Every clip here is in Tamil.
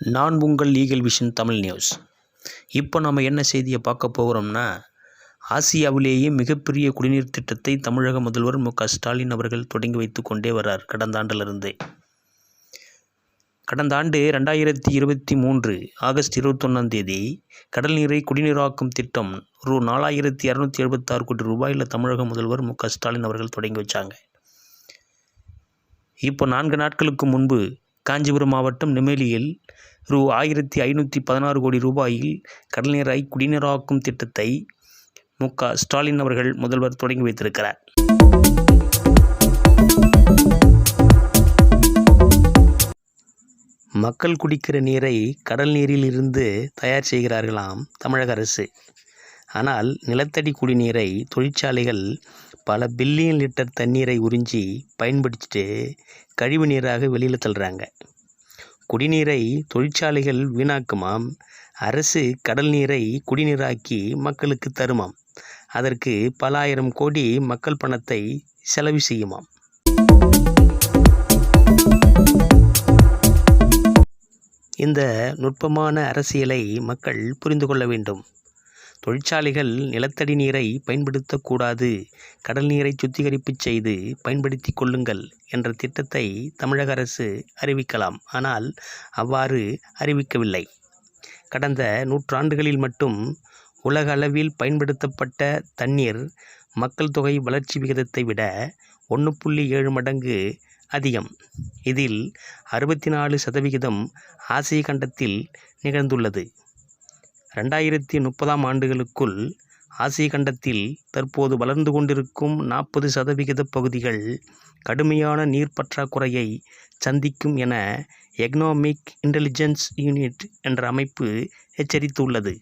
நான் உங்கள் லீகல் விஷன் தமிழ் நியூஸ் இப்போ நம்ம என்ன செய்தியை பார்க்க போகிறோம்னா ஆசியாவிலேயே மிகப்பெரிய குடிநீர் திட்டத்தை தமிழக முதல்வர் மு க ஸ்டாலின் அவர்கள் தொடங்கி வைத்து கொண்டே வரார் கடந்த ஆண்டிலிருந்து. கடந்த ஆண்டு ரெண்டாயிரத்தி இருபத்தி மூன்று ஆகஸ்ட் இருபத்தொன்னாம் தேதி கடல் நீரை குடிநீராக்கும் திட்டம் ரூ நாலாயிரத்தி இரநூத்தி எழுபத்தாறு கோடி ரூபாயில் தமிழக முதல்வர் மு க ஸ்டாலின் அவர்கள் தொடங்கி வச்சாங்க. இப்போ நான்கு நாட்களுக்கு முன்பு காஞ்சிபுரம் மாவட்டம் நெமேலியில் ரூ ஆயிரத்தி ஐநூற்றி பதினாறு கோடி ரூபாயில் கடல்நீரை குடிநீராக்கும் திட்டத்தை மு க ஸ்டாலின் அவர்கள் முதல்வர் தொடங்கி வைத்திருக்கிறார். மக்கள் குடிக்கிற நீரை கடல் நீரில் இருந்து தயார் செய்கிறார்களாம் தமிழக அரசு. ஆனால் நிலத்தடி குடிநீரை தொழிற்சாலைகள் பல பில்லியன் லிட்டர் தண்ணீரை உறிஞ்சி பயன்படுத்திட்டு கழிவு நீராக வெளியில் தள்ளுறாங்க. குடிநீரை தொழிற்சாலைகள் வீணாக்குமாம். அரசு கடல் நீரை குடிநீராக்கி மக்களுக்கு தருமாம். அதற்கு பல ஆயிரம் கோடி மக்கள் பணத்தை செலவு செய்யுமாம். இந்த நுட்பமான அரசியலை மக்கள் புரிந்து கொள்ள வேண்டும். தொழிற்சாலைகள் நிலத்தடி நீரை பயன்படுத்தக்கூடாது. கடல் நீரை சுத்திகரிப்பு செய்து பயன்படுத்தி கொள்ளுங்கள் என்ற திட்டத்தை தமிழக அரசு அறிவிக்கலாம். ஆனால் அவ்வாறு அறிவிக்கவில்லை. கடந்த நூற்றாண்டுகளில் மட்டும் உலக அளவில் பயன்படுத்தப்பட்ட தண்ணீர் மக்கள் தொகை வளர்ச்சி விகிதத்தை விட ஒன்று புள்ளி ஏழு மடங்கு அதிகம். இதில் அறுபத்தி நாலு சதவிகிதம் ஆசிய கண்டத்தில் நிகழ்ந்துள்ளது. ரெண்டாயிரத்தி முப்பதாம் ஆண்டுகளுக்குள் ஆசிய கண்டத்தில் தற்போது வளர்ந்து கொண்டிருக்கும் நாற்பது சதவிகித பகுதிகள் கடுமையான நீர் பற்றாக்குறையை சந்திக்கும் என எக்னாமிக் இன்டெலிஜென்ஸ் யூனிட் என்ற அமைப்பு எச்சரித்துள்ளது.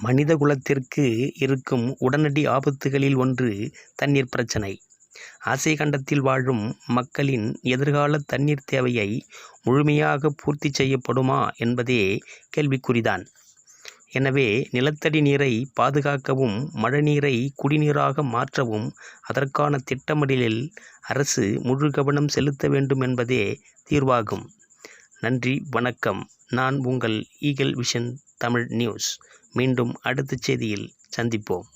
மனித குலத்திற்கு இருக்கும் உடனடி ஆபத்துகளில் ஒன்று தண்ணீர் பிரச்சனை. ஆசிய கண்டத்தில் வாழும் மக்களின் எதிர்கால தண்ணீர் தேவையை முழுமையாக பூர்த்தி செய்யப்படுமா என்பதே கேள்விக்குறிதான். எனவே நிலத்தடி நீரை பாதுகாக்கவும் மழைநீரை குடிநீராக மாற்றவும் அதற்கான திட்டமிடலில் அரசு முழு கவனம் செலுத்த வேண்டும் என்பதே தீர்வாகும். நன்றி வணக்கம். நான் உங்கள் ஈகல் விஷன் தமிழ் நியூஸ். மீண்டும் அடுத்த செய்தியில் சந்திப்போம்.